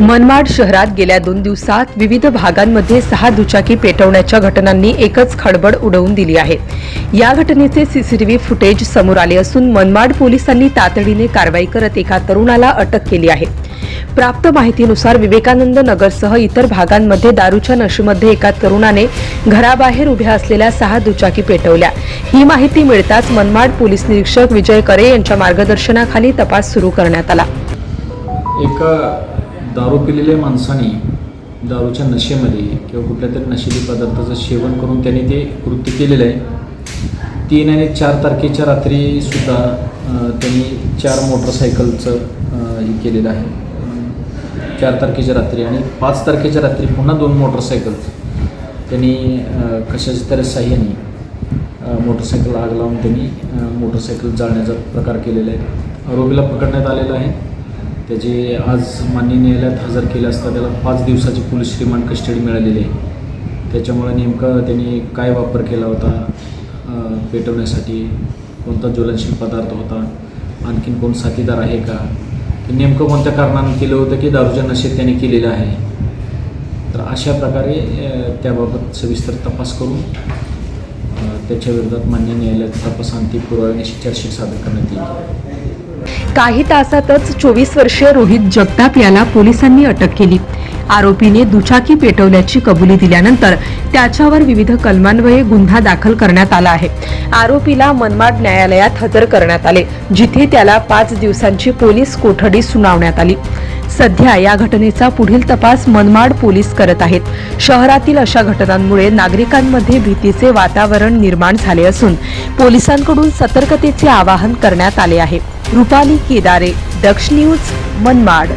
मनमाड शहरात गेल्या दोन दिवसात विविध भागांमध्ये सहा दुचाकी पेटवण्याच्या घटनांनी एकच खळबळ उडवून दिली आहे. या घटनेचे सीसीटीव्ही फुटेज समोर आले असून मनमाड पोलिसांनी तातडीने कारवाई करत एका तरुणाला अटक केली आहे. प्राप्त माहितीनुसार विवेकानंद नगरसह इतर भागांमध्ये दारूच्या नशेमध्ये एका तरुणाने घराबाहेर उभ्या असलेल्या सहा दुचाकी पेटवल्या. ही माहिती मिळताच मनमाड पोलीस निरीक्षक विजय करे यांच्या मार्गदर्शनाखाली तपास सुरू करण्यात आला. एका दारू पिलेल्या माणसाने दारूच्या नशेमध्ये किंवा कुठल्या तरी नशेली पदार्थाचं सेवन करून त्याने ते कृत्य केलेलं आहे. तीन आणि चार तारखेच्या रात्रीसुद्धा त्यांनी चार मोटरसायकलचं हे केलेलं आहे. चार तारखेच्या रात्री आणि पाच तारखेच्या रात्री पुन्हा दोन मोटरसायकल. त्यांनी कशाच्या तरी साह्याने मोटरसायकल आग लावून त्यांनी मोटरसायकल जाळण्याचा प्रकार केलेला आहे. आरोपीला पकडण्यात आलेला आहे. त्याचे आज मान्य न्यायालयात हजर केले असता त्याला पाच दिवसाची पोलीस रिमांड कस्टडी मिळालेली आहे. त्याच्यामुळे नेमकं त्यांनी काय वापर केला होता पेटवण्यासाठी कोणता ज्वलनशील पदार्थ होता आणखीन कोण साथीदार आहे का? ते नेमकं कोणत्या कारणानं केलं होतं की दारूच्या नशेत त्यांनी केलेलं आहे? तर अशा प्रकारे त्याबाबत सविस्तर तपास करून त्याच्या विरोधात मान्य न्यायालयात तपास अंतिम पुराव्याने सादर करण्यात येईल. काही तासातच चोवीस वर्षीय रोहित जगताप याला पोलिसांनी अटक केली. आरोपीने दुचाकी पेटवल्याची कबुली दिल्यानंतर त्याच्यावर विविध कलमान्वये गुन्हा दाखल करण्यात आला आहे. आरोपीला मनमाड न्यायालयात हजर करण्यात आले जिथे त्याला पाच दिवसांची पोलीस कोठडी सुनावण्यात आली. सध्या या घटनेचा पुढील तपास मनमाड पोलीस करत आहेत. शहरातील अशा घटनांमुळे नागरिकांमध्ये भीतीचे वातावरण निर्माण झाले असून पोलिसांकडून सतर्कतेचे आवाहन करण्यात आले आहे. रुपाली केदारे दक्ष न्यूज मनमाड.